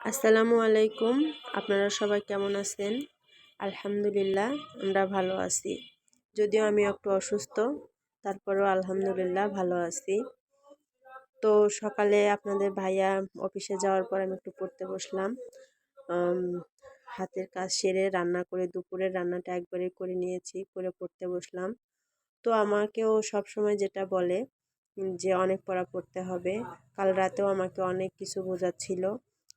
আসসালামু আলাইকুম। আপনারা সবাই কেমন আছেন? আলহামদুলিল্লাহ, আমরা ভালো আছি। যদিও আমি একটু অসুস্থ, তারপরেও আলহামদুলিল্লাহ ভালো আছি। তো সকালে আপনাদের ভাইয়া অফিসে যাওয়ার পর আমি একটু পড়তে বসলাম। হাতের কাজ সেরে রান্না করে দুপুরের রান্নাটা একবারে করে নিয়েছি, করে পড়তে বসলাম। তো আমাকেও সব সময় যেটা বলে যে অনেক পড়া পড়তে হবে। কাল রাতেও আমাকে অনেক কিছু বোঝাচ্ছিল।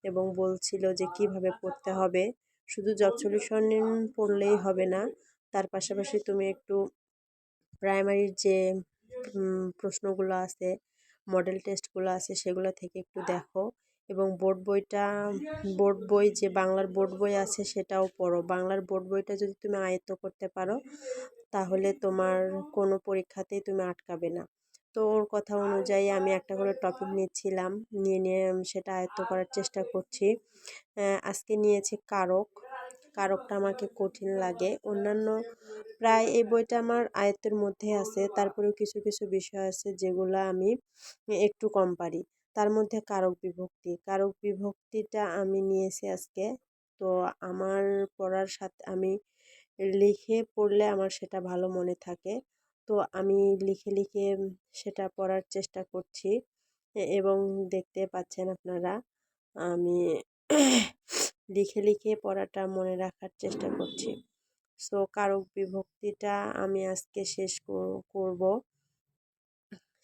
এবং বলছিল যে কীভাবে পড়তে হবে। শুধু জব সলিউশন পড়লেই হবে না। তার পাশাপাশি তুমি একটু প্রাইমারির যে প্রশ্নগুলো আছে মডেল টেস্টগুলো আছে, সেগুলো থেকে একটু দেখো। এবং বোর্ড বইটা বোর্ড বই যে বাংলার বোর্ড বই আছে সেটাও পড়ো। বাংলার বোর্ড বইটা যদি তুমি আয়ত্ত করতে পারো, তাহলে তোমার কোনো পরীক্ষাতেই তুমি আটকাবে না। তো ওর কথা অনুযায়ী আমি একটা করে টপিক নিচ্ছিলাম নিয়ে নিয়ে সেটা আয়ত্ত করার চেষ্টা করছি। আজকে নিয়েছি কারক। কারকটা আমাকে কঠিন লাগে। অন্যান্য প্রায় এই বইটা আমার আয়ত্তের মধ্যে আছে। তারপরেও কিছু কিছু বিষয় আছে যেগুলো আমি একটু কম পারি। তার মধ্যে কারক বিভক্তি। কারক বিভক্তিটা আমি নিয়েছি আজকে। তো আমার পড়ার সাথে আমি লিখে পড়লে আমার সেটা ভালো মনে থাকে। তো আমি লিখে লিখে সেটা পড়ার চেষ্টা করছি। এবং দেখতে পাচ্ছেন আপনারা, আমি লিখে লিখে পড়াটা মনে রাখার চেষ্টা করছি। সো কারক বিভক্তিটা আমি আজকে শেষ করব।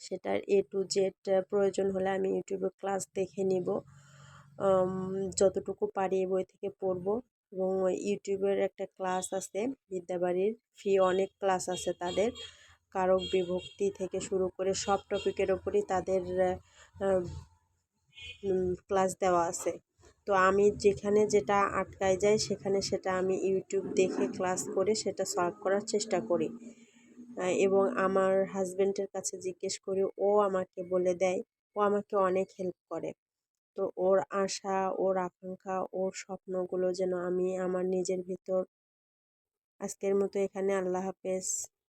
সেটার এ টু জেড প্রয়োজন হলে আমি ইউটিউবে ক্লাস দেখে নিব। যতটুকু পারি বই থেকে পড়ব। এবং ইউটিউবের একটা ক্লাস আছে, বিদ্যাবাড়ির। ফ্রি অনেক ক্লাস আছে তাদের। কারক বিভক্তি থেকে শুরু করে সব টপিকের ওপরই তাদের ক্লাস দেওয়া আছে। তো আমি যেখানে যেটা আটকায় যায় সেখানে সেটা আমি ইউটিউব দেখে ক্লাস করে সেটা সলভ করার চেষ্টা করি। এবং আমার হাজব্যান্ডের কাছে জিজ্ঞেস করি, ও আমাকে বলে দেয়, ও আমাকে অনেক হেল্প করে। তো ওর আশা, ওর আকাঙ্ক্ষা, ওর স্বপ্নগুলো যেন আমি আমার নিজের ভিতর, আজকের মতো এখানে আল্লাহ হাফেজ।